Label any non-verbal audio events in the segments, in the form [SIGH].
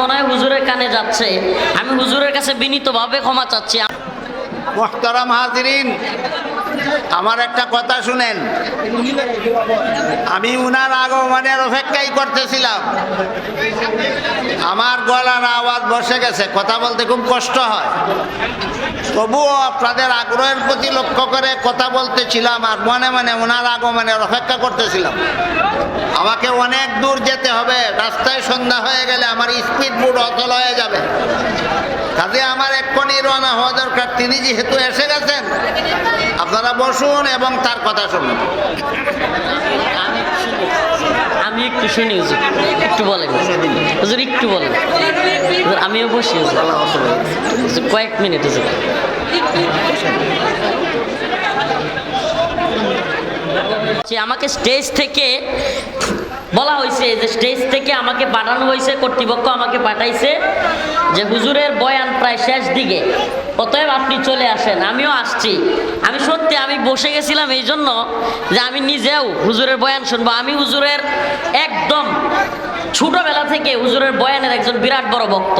মনে হয় হুজুরের কানে যাচ্ছে। আমি হুজুরের কাছে বিনীতভাবে ক্ষমা চাচ্ছি। মোহতারাম হাজিরিন আমার একটা কথা শুনেন। আমি উনার আগমনের অপেক্ষাই করতেছিলাম। আমার গলার আওয়াজ বসে গেছে, কথা বলতে খুব কষ্ট হয়। তবুও আপনাদের আগ্রহের প্রতি লক্ষ্য করে কথা বলতেছিলাম আর মনে মনে ওনার আগমনের অপেক্ষা করতেছিলাম। আমাকে অনেক দূর যেতে হবে, রাস্তায় সন্ধ্যা হয়ে গেলে আমার স্পিড বুট অচল হয়ে যাবে। কাজে আমার এক্ষুনি রওনা হওয়া দরকার। তিনি যেহেতু এসে গেছেন, আপনারা বসুন এবং তার কথা শুনুন। আমি একটু শুনি একটু বলেন। হুজুর, একটু বলেন। আমিও বসি কয়েক মিনিট, হুজুর। আমাকে স্টেজ থেকে বলা হয়েছে যে স্টেজ থেকে আমাকে পাঠানো হয়েছে কর্তৃপক্ষ আমাকে পাঠাইছে যে হুজুরের বয়ান প্রায় শেষ দিকে। অতএব আপনি চলে আসেন, আমিও আসছি। আমি সত্যি, আমি বসে গেছিলাম এই জন্য যে আমি নিজেও হুজুরের বয়ান শুনব। আমি হুজুরের একদম ছোটবেলা থেকে হুজুরের বয়ানের একজন বিরাট বড় ভক্ত।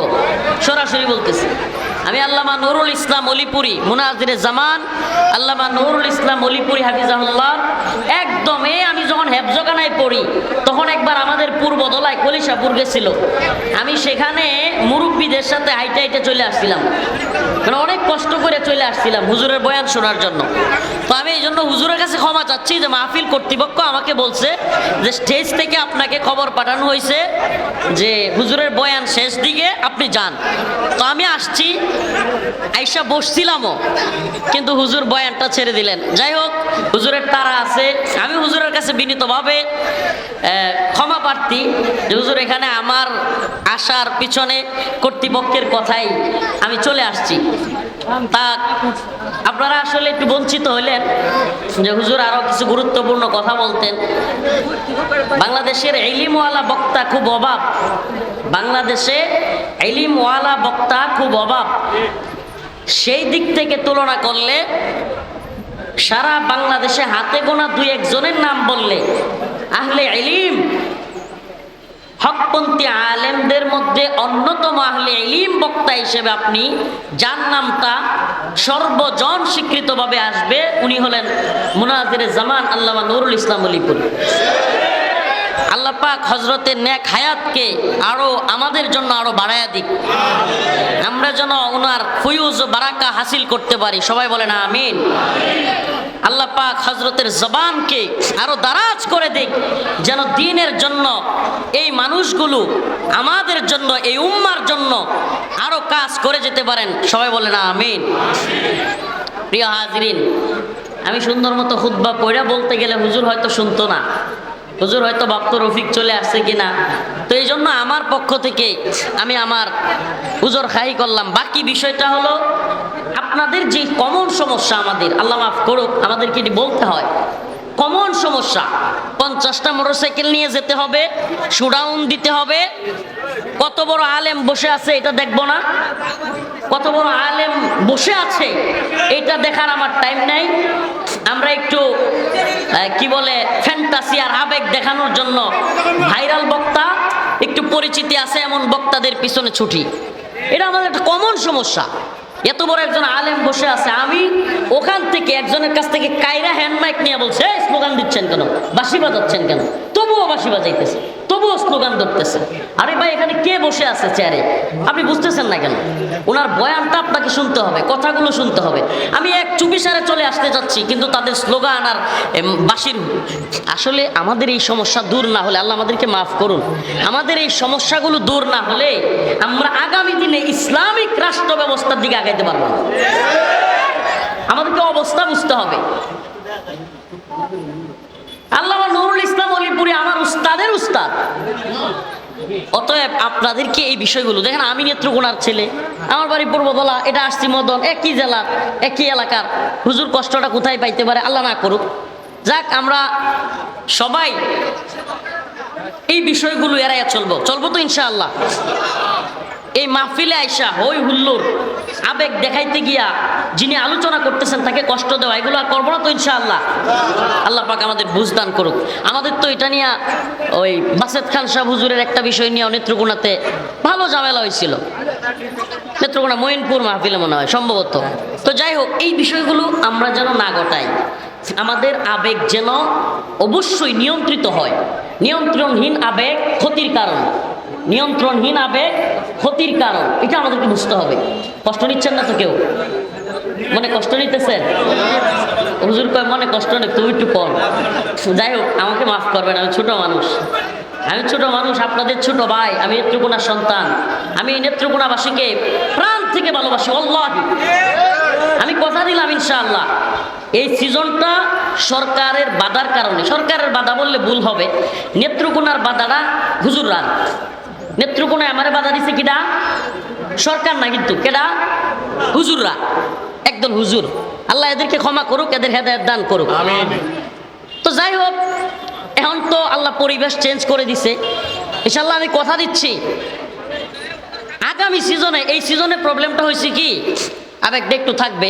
সরাসরি বলতেছি। আমি আল্লামা নুরুল ইসলাম অলিপুরি, মুনাজিরে জামান, আল্লামা নুরুল ইসলাম অলিপুরি হাফিজাহুল্লাহ। একদম এ, আমি যখন হেফজখানায় পড়ি, তখন একবার আমাদের পূর্ব দলায় কলিশাপুর গেছিল। আমি সেখানে মুরব্বীদের সাথে হাইটে হাইটে চলে আসছিলাম। মানে অনেক কষ্ট করে চলে আসছিলাম হুজুরের বয়ান শোনার জন্য। তো আমি এই জন্য হুজুরের কাছে ক্ষমা চাচ্ছি যে মাহফিল কর্তৃপক্ষ আমাকে বলছে যে স্টেজ থেকে আপনাকে খবর পাঠানো হয়েছে যে হুজুরের বয়ান শেষ দিকে আপনি যান। তো আমি আসছি আইসা বসছিলামও, কিন্তু হুজুর বয়ানটা ছেড়ে দিলেন। যাই হোক, হুজুরের তারা আছে। আমি হুজুরের কাছে বিনীতভাবে ক্ষমা প্রার্থী যে হুজুর এখানে আমার আসার পিছনে কর্তৃপক্ষের কথাই আমি চলে আসছি। তা আপনারা আসলে একটু বঞ্চিত হলেন যে হুজুর আরও কিছু গুরুত্বপূর্ণ কথা বলতেন। বাংলাদেশের এলিমওয়ালা বক্তা খুব অভাব। বাংলাদেশে এলিমওয়ালা বক্তা খুব অভাব। সেই দিক থেকে তুলনা করলে সারা বাংলাদেশে হাতে গোনা দুই একজনের নাম বললে, আহলে এলিম হকপন্থী আলেমদের মধ্যে অন্যতম আহলে এলিম বক্তা হিসেবে আপনি যার নামটা সর্বজন স্বীকৃতভাবে আসবে, উনি হলেন মুনাজির জামান আল্লামা নুরুল ইসলাম আলিপুর আল্লাহ পাক হজরতের ন্যাক হায়াতকে আরও আমাদের জন্য আরও বাড়ায়া দিক। আমরা যেন ওনার ফুয়ুজ বারাকা হাসিল করতে পারি। সবাই বলেন আমিন। আল্লাহ পাক হজরতের জবানকে আরও দারাজ করে দিক, যেন দিনের জন্য এই মানুষগুলো আমাদের জন্য, এই উম্মার জন্য আরও কাজ করে যেতে পারেন। সবাই বলে না আমিন। প্রিয় হাজরিন, আমি সুন্দর মতো খুদ্া পড়া বলতে গেলে হুজুর হয়তো শুনতো না। হুজুর হয়তো ভাবতো রফিক চলে আসছে কিনা। তো এই জন্য আমার পক্ষ থেকে আমি আমার হুজুর খাই করলাম। বাকি বিষয়টা হলো, আপনাদের যে কমন সমস্যা আমাদের, আল্লাহ মাফ করুক, আমাদেরকে বলতে হয়। কমন সমস্যা, পঞ্চাশটা মোটরসাইকেল নিয়ে যেতে হবে সুডাউন দিতে হবে। কত বড় আলেম বসে আছে, এটা দেখব না। কত বড় আলেম বসে আছে, এটা দেখার আমার টাইম নাই। আমরা একটু কি বলে ফ্যান্টাসি আর আবেগ দেখানোর জন্য ভাইরাল বক্তা পরিচিতি আছে এমন বক্তাদের পিছনে ছুটি। এটা আমাদের একটা কমন সমস্যা। এত বড় একজন আলেম বসে আছে আমি ওখান থেকে একজনের কাছ থেকে কায়রা হ্যান্ড মাইক নিয়ে বলছে "এই, স্লোগান দিচ্ছেন কেন? বাসি বাজাচ্ছেন কেন? তবুও বাঁশি বাজাইতেছে, তবুও স্লোগান ধরতেছে। আরে ভাই, এখানে কে বসে আছে চেয়ারে আপনি বুঝতেছেন না কেন? ওনার বয়ানটা আপনাকে শুনতে হবে, কথাগুলো শুনতে হবে। আমি এক চুপিসারে চলে আসতে যাচ্ছি, কিন্তু তাদের স্লোগান আর বাঁশির, আসলে আমাদের এই সমস্যা দূর না হলে, আল্লাহ আমাদেরকে মাফ করুন। আমাদের এই সমস্যাগুলো দূর না হলে আমরা আগামী দিনে ইসলামিক রাষ্ট্র ব্যবস্থার দিকে আগাইতে পারব না। আমাদেরকে অবস্থা বুঝতে হবে। আল্লাহ নুরুল ইসলাম অলিপুরি আমার অতএব আপনাদেরকে এই বিষয়গুলো, দেখেন আমি নেত্রকোনার ছেলে, আমার বাড়ি পূর্বদলা এটা আসছি মদন, একই জেলার একই এলাকার। হুজুর কষ্টটা কোথায় পাইতে পারে আল্লাহ না করুক। যাক, আমরা সবাই এই বিষয়গুলো এড়াইয়া চলবো। চলবো তো ইনশাআল্লাহ। এই মাহফিলে আইসা, হই হুল্লোর আবেগ দেখাইতে গিয়া যিনি আলোচনা করতেছেন তাকে কষ্ট দেওয়া, এগুলো আর করব না তো ইনশাআল্লাহ। আল্লাহ পাক আমাদের বুঝদান করুক। আমাদের তো এটা নিয়ে ওই বাসেদ খান সাহ হুজুরের একটা বিষয় নিয়ে নেত্রকোনাতে ভালো ঝামেলা হয়েছিল। নেত্রকোনা মঈনপুর মাহফিলে মনে হয়, সম্ভবত। তো যাই হোক, এই বিষয়গুলো আমরা যেন না ঘটাই, আমাদের আবেগ যেন অবশ্যই নিয়ন্ত্রিত হয়। নিয়ন্ত্রণহীন আবেগ ক্ষতির কারণ। নিয়ন্ত্রণহীন আবেগ ক্ষতির কারণ, এটা আমাদেরকে বুঝতে হবে। কষ্ট নিচ্ছেন না তো কেউ? মনে কষ্ট নিতেছেন? হুজুর কয়, মনে কষ্ট নেই, তুমি একটু কর যাই হোক, আমাকে মাফ করবেন, আমি ছোট মানুষ। আমি ছোট মানুষ, আপনাদের ছোট ভাই, আমি নেত্রকোনার সন্তান। আমি নেত্রকোনাবাসীকে প্রাণ থেকে ভালোবাসি, আল্লাহ। আমি কথা দিলাম, ইনশাআল্লাহ। এই সিজনটা সরকারের বাধার কারণে, সরকারের বাধা বললে ভুল হবে। নেত্রকোনার বাধাটা হুজুররা নেত্রকোনায় আমারে বাধা দিছে কিডা? সরকার না কিন্তু কেডা? হুজুররা একদল হুজুর। আল্লাহ এদেরকে ক্ষমা করুক এদের হেদায়ত দান করুক। তো যাই হোক এখন তো আল্লাহ পরিবেশ চেঞ্জ করে দিছে। ইনশাল্লাহ আমি কথা দিচ্ছি। আগামী সিজনে এই সিজনে প্রবলেমটা হয়েছে কি? আবেগটা একটু থাকবে।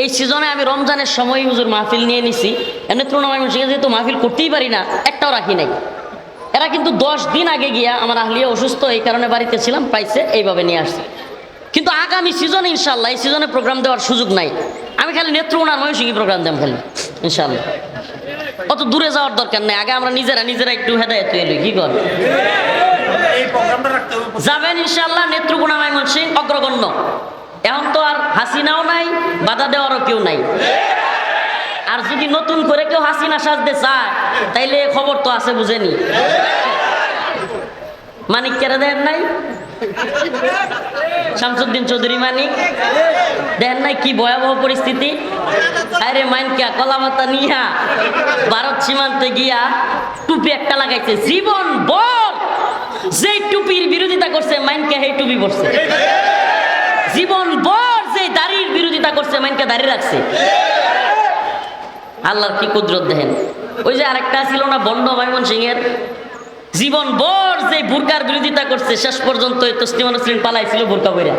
এই সিজনে আমি রমজানের সময় হুজুর মাহফিল নিয়ে নিছি। এমনি তৃণমূল যেহেতু মাহফিল করতেই পারি না একটাও রাখি নাই। এরা কিন্তু দশ দিন আগে গিয়া আমার আহলিয়া অসুস্থ, এই কারণে বাড়িতে ছিলাম, পাইছে, এইভাবে নিয়ে আসছে। কিন্তু আগামী সিজনে ইনশাল্লাহ এই সিজনে প্রোগ্রাম দেওয়ার সুযোগ নাই। আমি খালি নেত্রকোনার ময়ূসিংহী প্রোগ্রাম দেব খালি ইনশাল্লাহ অত দূরে যাওয়ার দরকার নেই। আগে আমরা নিজেরা নিজেরা একটু হেদায়ত এলি কি কর। যাবেন ইনশাল্লাহ নেত্রকোনা মাইমন সিং অগ্রগণ্য। এখন তো আর হাসিনাও নাই, বাধা দেওয়ারও কেউ নাই। আর যদি নতুন করে কেউ হাসিনা সাজতে চায়, তাইলে খবর তো আছে বুঝেনি। মানিক কেড়ে দেন নাই? শামসুদ্দিন চৌধুরী মানিক? দেখেন নাই কি ভয়াবহ পরিস্থিতি? আরে মাইনকা কলামাতা নিয়া ভারত সীমান্তে গিয়া টুপি একটা লাগাইছে। জীবন বল! যে টুপির বিরোধিতা করছে, মাইনকে সেই টুপি পড়ছে জীবন বর যে দাড়ির বিরোধিতা করছে, মাইনকে দাড়ি রাখছে। আল্লাহর কি কুদরত দেখেন ওই যে আরেকটা ছিল না বন্ড মাইমন সিং এর জীবন বর যে বুরকার বিরোধিতা করছে শেষ পর্যন্ত এই তসলিমান মুসলিম পালাইছিল বুরকা বইরা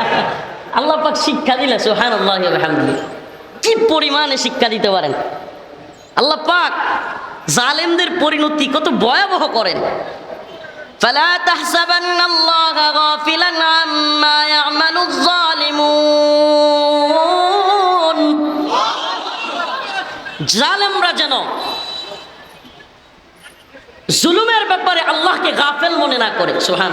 [LAUGHS] আল্লাহ পাক শিক্ষা দিলে সোহান আল্লাহ আলহামদুলিল্লাহ কি পরিমাণে শিক্ষা দিতে পারেন আল্লাহ পাক জালেমদের পরিণতি কত ভয়াবহ করেন فلا تحسبن الله غافلا عما يعمل الظالمون জালেমরা যেন জুলুমের ব্যাপারে আল্লাহকে গাফেল মনে না করে সুহান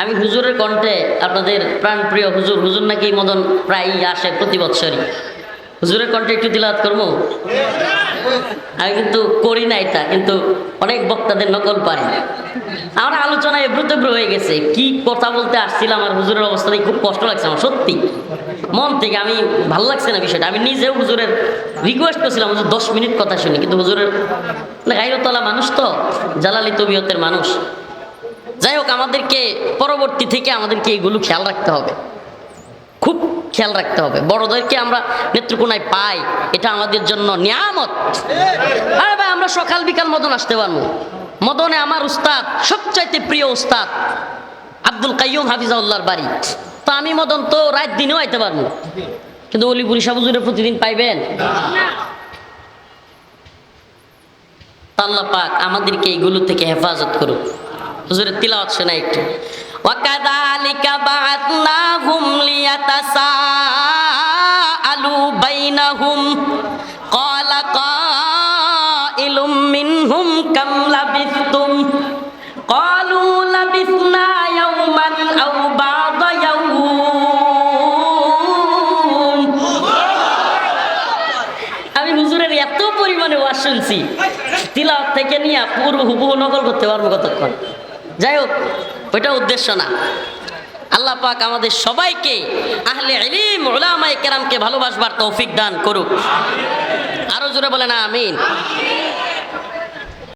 আমি হুজুরের কণ্ঠে আপনাদের প্রাণপ্রিয় হুজুর হুজুর নাকি মদন প্রায়ই আসে প্রতি বৎসরই। হুজুরের কণ্ঠে একটু দিলাত করব? আমি কিন্তু করি না এটা কিন্তু অনেক বক্তাদের নকল পারি আমার আলোচনা এব্রুতেব্রু হয়ে গেছে, কি কথা বলতে আসছিলাম আর হুজুরের অবস্থাতে খুব কষ্ট লাগছে আমার, সত্যি। মন থেকে আমি ভালো লাগছে না বিষয়টা। আমি নিজেও হুজুরের রিকোয়েস্ট করছিলাম, হুজুর দশ মিনিট কথা শুনি, কিন্তু হুজুরের গাইরতলা মানুষ তো, জালালি তবিয়তের মানুষ। যাই হোক, আমাদেরকে পরবর্তী থেকে আমাদেরকে এইগুলো খেয়াল রাখতে হবে। খুব খেয়াল রাখতে হবে। বড়দেরকে আমরা নেত্রকোনায় পাই, এটা আমাদের জন্য নিয়ামত। আরে ভাই, আমরা সকাল বিকাল মদন আসতে পারব। মদনে আমার উস্তাদ, সবচাইতে প্রিয় উস্তাদ, আব্দুল কাইয়ুম হাফিজাউল্লাহর বাড়ি। তো আমি মদন তো রাত দিনেও আইতে পারবো কিন্তু অলিপুরি সাবুজুরে প্রতিদিন পাইবেন আল্লাহ পাক আমাদেরকে এইগুলো থেকে হেফাজত করুক হুজুরের তিলাওয়াত শোনা একটু وكذلك بعثناهم ليتساءلوا بينهم এত পরিমাণে ওয়াজ শুনছি। তিলাওয়াত থেকে নিয়ে পূর্ব হুবহু নকল করতে পারব কতক্ষণ? যাই হোক, ওইটা উদ্দেশ্য না। আল্লাহ পাক আমাদের সবাইকে, আহলে ইলিম ওলামায়ে কেরামকে ভালোবাসবার তৌফিক দান করুক। আরও জোরে বলে না আমিন।